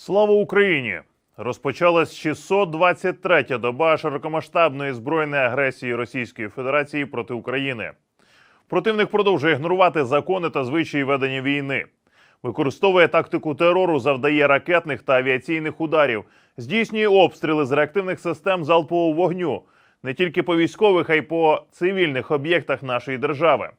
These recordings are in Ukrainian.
Слава Україні! Розпочалась 623-я доба широкомасштабної збройної агресії Російської Федерації проти України. Противник продовжує ігнорувати закони та звичаї ведення війни, використовує тактику терору, завдає ракетних та авіаційних ударів, здійснює обстріли з реактивних систем залпового вогню не тільки по військових, а й по цивільних об'єктах нашої держави.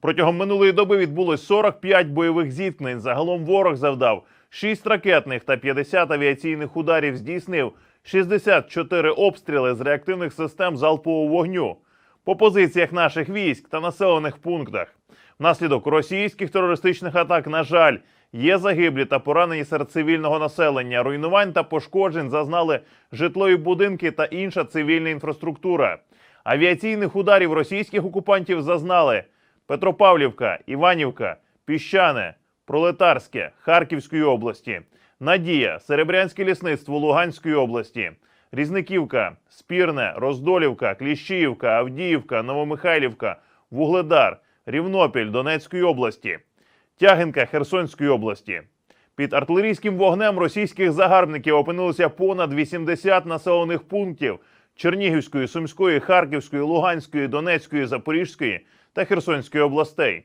Протягом минулої доби відбулось 45 бойових зіткнень. Загалом ворог завдав 6 ракетних та 50 авіаційних ударів. Здійснив 64 обстріли з реактивних систем залпового вогню по позиціях наших військ та населених пунктах. Внаслідок російських терористичних атак, на жаль, є загиблі та поранені серед цивільного населення. Руйнувань та пошкоджень зазнали житлові будинки та інша цивільна інфраструктура. Авіаційних ударів російських окупантів зазнали Петропавлівка, Іванівка, Піщане, Пролетарське Харківської області, Надія, Серебрянське лісництво Луганської області, Різниківка, Спірне, Роздолівка, Кліщіївка, Авдіївка, Новомихайлівка, Вугледар, Рівнопіль Донецької області, Тягинка Херсонської області. Під артилерійським вогнем російських загарбників опинилося понад 80 населених пунктів Чернігівської, Сумської, Харківської, Луганської, Донецької, Запорізької та Херсонської областей.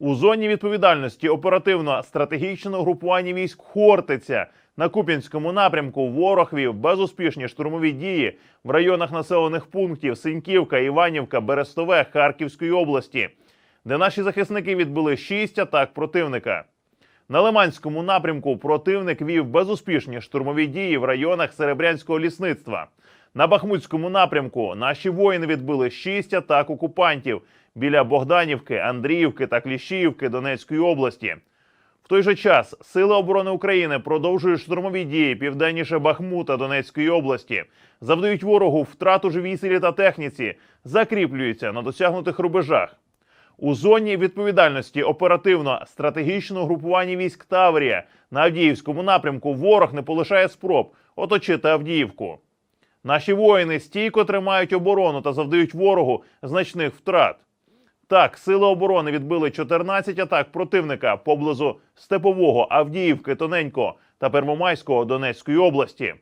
У зоні відповідальності оперативно-стратегічного групування військ Хортиця на Куп'янському напрямку ворог вів безуспішні штурмові дії в районах населених пунктів Синьківка, Іванівка, Берестове Харківської області, де наші захисники відбили шість атак противника. На Лиманському напрямку противник вів безуспішні штурмові дії в районах Серебрянського лісництва. На Бахмутському напрямку наші воїни відбили шість атак окупантів біля Богданівки, Андріївки та Кліщіївки Донецької області. В той же час Сили оборони України продовжують штурмові дії південніше Бахмута Донецької області, завдають ворогу втрату живій силі та техніці, закріплюються на досягнутих рубежах. У зоні відповідальності оперативно-стратегічного групування військ Таврія на Авдіївському напрямку ворог не полишає спроб оточити Авдіївку. Наші воїни стійко тримають оборону та завдають ворогу значних втрат. Так, сили оборони відбили 14 атак противника поблизу Степового, Авдіївки, Тоненько та Первомайського Донецької області.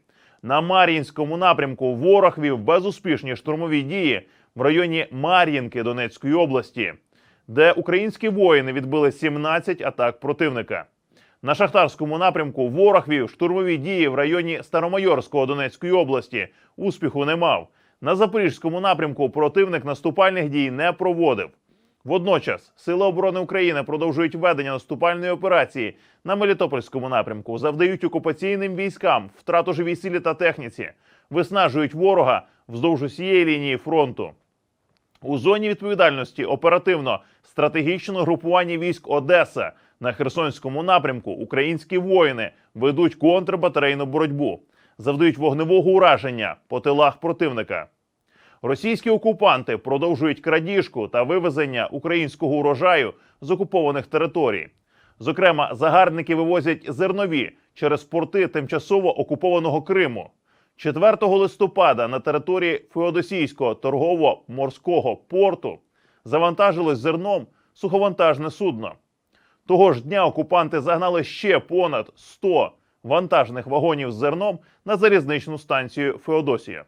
На Мар'їнському напрямку ворог вів безуспішні штурмові дії в районі Мар'їнки Донецької області, де українські воїни відбили 17 атак противника. На шахтарському напрямку ворог вів штурмові дії в районі Старомайорського Донецької області. Успіху не мав. На запорізькому напрямку противник наступальних дій не проводив. Водночас Сили оборони України продовжують ведення наступальної операції на Мелітопольському напрямку, завдають окупаційним військам втрату живій силі та техніці, виснажують ворога вздовж усієї лінії фронту. У зоні відповідальності оперативно стратегічного групування військ Одеса на Херсонському напрямку українські воїни ведуть контрбатарейну боротьбу, завдають вогневого ураження по тилах противника. Російські окупанти продовжують крадіжку та вивезення українського урожаю з окупованих територій. Зокрема, загарбники вивозять зернові через порти тимчасово окупованого Криму. 4 листопада на території Феодосійського торгово-морського порту завантажилось зерном суховантажне судно. Того ж дня окупанти загнали ще понад 100 вантажних вагонів з зерном на залізничну станцію Феодосія.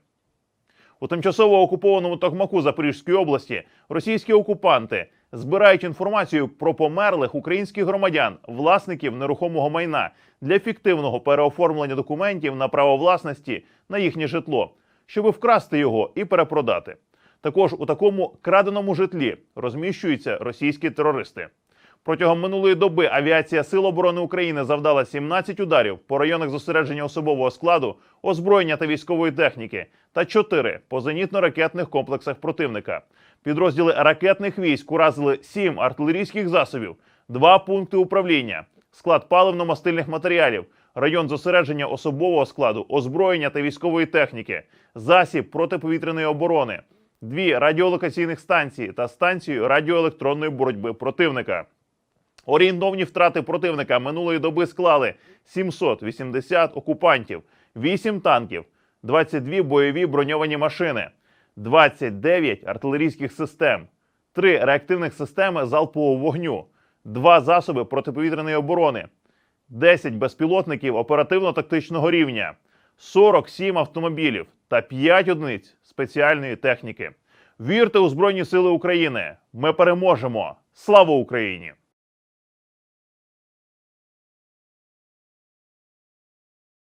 У тимчасово окупованому Токмаку Запорізької області російські окупанти збирають інформацію про померлих українських громадян, власників нерухомого майна для фіктивного переоформлення документів на право власності на їхнє житло, щоб вкрасти його і перепродати. Також у такому краденому житлі розміщуються російські терористи. Протягом минулої доби авіація Сил оборони України завдала 17 ударів по районах зосередження особового складу, озброєння та військової техніки та 4 по зенітно-ракетних комплексах противника. Підрозділи ракетних військ уразили 7 артилерійських засобів, 2 пункти управління, склад паливно-мастильних матеріалів, район зосередження особового складу, озброєння та військової техніки, засіб протиповітряної оборони, дві радіолокаційних станції та станцію радіоелектронної боротьби противника. Орієнтовні втрати противника минулої доби склали 780 окупантів, 8 танків, 22 бойові броньовані машини, 29 артилерійських систем, 3 реактивних системи залпового вогню, 2 засоби протиповітряної оборони, 10 безпілотників оперативно-тактичного рівня, 47 автомобілів та 5 одиниць спеціальної техніки. Вірте у Збройні Сили України! Ми переможемо! Слава Україні!